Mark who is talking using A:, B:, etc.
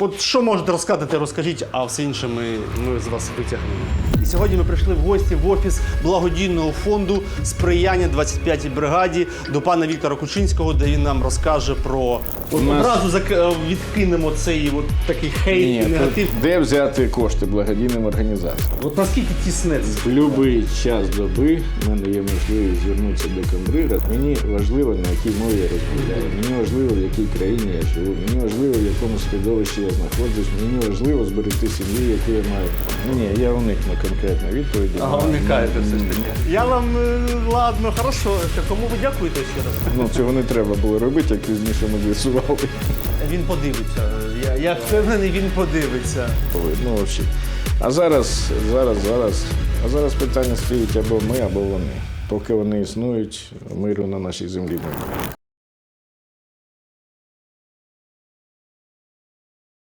A: От що можете розказати, розкажіть, а все інше ми, ми з вас витягнемо. І сьогодні ми прийшли в гості в офіс благодійного фонду сприяння 25-й бригаді до пана Віктора Кучинського, де він нам розкаже про От
B: нас-
A: одразу зак- відкинемо цей от такий хейт і
B: Ні,
A: негатив.
B: тут де взяти кошти благодійним організаціям?
A: От наскільки тісне це?
B: В будь-який час доби в мене є можливість звернутися до комбрига. Мені важливо, на якій мові я розмовляю. Мені важливо, в якій країні я живу. Мені важливо, в якому середовищі я знаходжусь. Мені важливо зберегти сім'ю, яку я маю. Ні, я уникну конкретно відповіді.
A: Ага, уникаєте все ж таки. Я вам е, ладно, хорошо. Кому ви дякуєте ще раз?
B: Ну, цього не треба було робити, як пізніше ми з'ясували.
A: Він подивиться. Я, я впевнений, він подивиться.
B: Ну, взагалі. А зараз, зараз, зараз, а зараз питання стоїть або ми, або вони. Поки вони існують, миру на нашій землі немає.